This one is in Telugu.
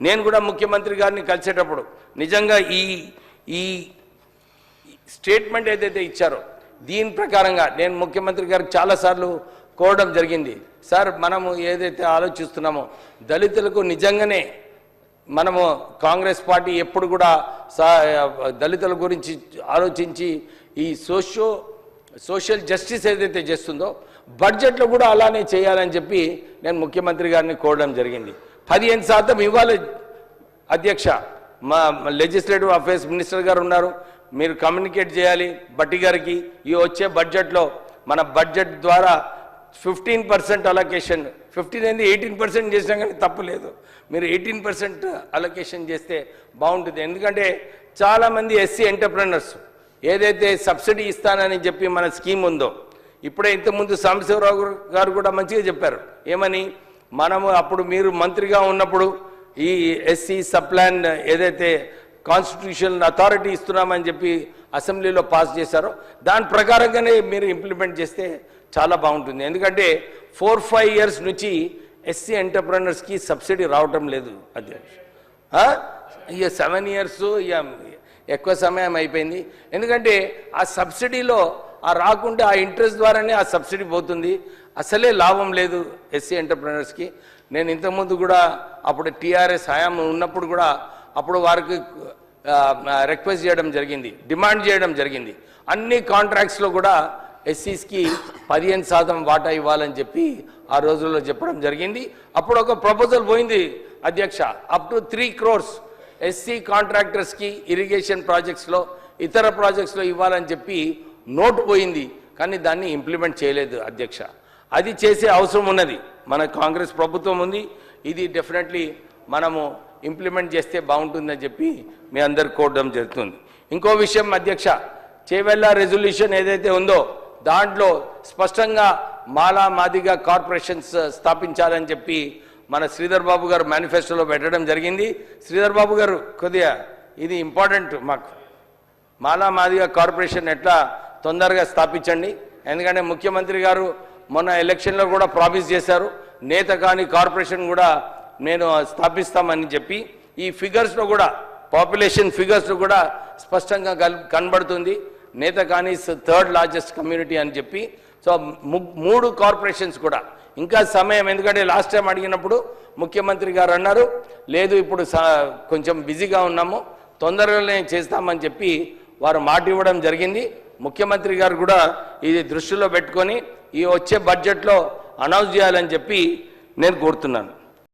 నేను కూడా ముఖ్యమంత్రి గారిని కలిసేటప్పుడు నిజంగా ఈ ఈ స్టేట్మెంట్ ఏదైతే ఇచ్చారో దీని ప్రకారంగా నేను ముఖ్యమంత్రి గారికి చాలాసార్లు కోరడం జరిగింది. సార్ మనము ఏదైతే ఆలోచిస్తున్నామో దళితులకు నిజంగానే మనము కాంగ్రెస్ పార్టీ ఎప్పుడు కూడా దళితుల గురించి ఆలోచించి ఈ సోషో సోషల్ జస్టిస్ ఏదైతే చేస్తుందో బడ్జెట్లో కూడా అలానే చేయాలని చెప్పి నేను ముఖ్యమంత్రి గారిని కోరడం జరిగింది. పదిహేను శాతం ఇవ్వాలి అధ్యక్ష. మా లెజిస్లేటివ్ అఫేర్స్ మినిస్టర్ గారు ఉన్నారు. మీరు కమ్యూనికేట్ చేయాలి బట్టి గారికి. ఈ వచ్చే బడ్జెట్లో మన బడ్జెట్ ద్వారా ఫిఫ్టీన్ పర్సెంట్ అలొకేషన్ ఫిఫ్టీన్ అనేది ఎయిటీన్ పర్సెంట్ చేసినా కానీ తప్పలేదు మీరు ఎయిటీన్ పర్సెంట్ అలొకేషన్ చేస్తే బాగుంటుంది. ఎందుకంటే చాలామంది ఎస్సీ ఎంటర్ప్రినర్స్ ఏదైతే సబ్సిడీ ఇస్తానని చెప్పి మన స్కీమ్ ఉందో ఇప్పుడే ఇంతకుముందు సాంబశివరావు గారు కూడా మంచిగా చెప్పారు. ఏమని? మనము అప్పుడు మీరు మంత్రిగా ఉన్నప్పుడు ఈ ఎస్సీ సప్లాన్ ఏదైతే కాన్స్టిట్యూషన్ అథారిటీ ఇస్తున్నామని చెప్పి అసెంబ్లీలో పాస్ చేశారో దాని ప్రకారంగానే మీరు ఇంప్లిమెంట్ చేస్తే చాలా బాగుంటుంది. ఎందుకంటే ఫోర్ ఫైవ్ ఇయర్స్ నుంచి ఎస్సీ ఎంటర్ప్రినర్స్కి సబ్సిడీ రావటం లేదు అధ్యక్ష ఇక సెవెన్ ఇయర్స్ ఇక ఎక్కువ సమయం అయిపోయింది. ఎందుకంటే ఆ సబ్సిడీలో ఆ రాకుంటే ఆ ఇంట్రెస్ట్ ద్వారానే ఆ సబ్సిడీ పోతుంది. అసలే లాభం లేదు ఎస్సీ ఎంటర్ప్రినర్స్కి నేను ఇంతకుముందు కూడా అప్పుడు టీఆర్ఎస్ హయాం ఉన్నప్పుడు కూడా అప్పుడు వారికి రిక్వెస్ట్ చేయడం జరిగింది. డిమాండ్ చేయడం జరిగింది. అన్ని కాంట్రాక్ట్స్లో కూడా ఎస్సీస్కి పదిహేను శాతం వాటా ఇవ్వాలని చెప్పి ఆ రోజుల్లో చెప్పడం జరిగింది. అప్పుడు ఒక ప్రపోజల్ పోయింది అధ్యక్ష. Up to three crores SC కాంట్రాక్టర్స్కి irrigation ప్రాజెక్ట్స్లో ఇతర ప్రాజెక్ట్స్లో ఇవ్వాలని చెప్పి నోటు పోయింది కానీ దాన్ని ఇంప్లిమెంట్ చేయలేదు అధ్యక్ష. అది చేసే అవసరం ఉన్నది. మన కాంగ్రెస్ ప్రభుత్వం ఉంది. ఇది డెఫినెట్లీ మనము ఇంప్లిమెంట్ చేస్తే బాగుంటుందని చెప్పి మీ అందరు కోరడం జరుగుతుంది. ఇంకో విషయం అధ్యక్ష చేవెళ్ళ రెజల్యూషన్ ఏదైతే ఉందో దాంట్లో స్పష్టంగా మాలా మాదిగా కార్పొరేషన్స్ స్థాపించాలని చెప్పి మన శ్రీధర్ బాబు గారు మేనిఫెస్టోలో పెట్టడం జరిగింది. శ్రీధర్ బాబు గారు కొద్దిగా ఇది ఇంపార్టెంట్ మాకు. మాలా మాదిగా కార్పొరేషన్ ఎట్లా తొందరగా స్థాపించండి. ఎందుకంటే ముఖ్యమంత్రి గారు మొన్న ఎలక్షన్లో కూడా ప్రామిస్ చేశారు. నేత కాని కార్పొరేషన్ కూడా నేను స్థాపిస్తామని చెప్పి ఈ ఫిగర్స్లో కూడా పాపులేషన్ ఫిగర్స్లో కూడా స్పష్టంగా కల్- కనబడుతుంది. నేత కానీ థర్డ్ లార్జెస్ట్ కమ్యూనిటీ అని చెప్పి సో ము- మూడు కార్పొరేషన్స్ కూడా. ఇంకా సమయం ఎందుకంటే లాస్ట్ టైం అడిగినప్పుడు ముఖ్యమంత్రి గారు అన్నారు లేదు ఇప్పుడు స- కొంచెం బిజీగా ఉన్నాము తొందరగానే చేస్తామని చెప్పి వారు మాట ఇవ్వడం జరిగింది. ముఖ్యమంత్రి గారు కూడా ఇది దృష్టిలో పెట్టుకొని ఈ వచ్చే బడ్జెట్లో అనౌన్స్ చేయాలని చెప్పి నేను కోరుతున్నాను.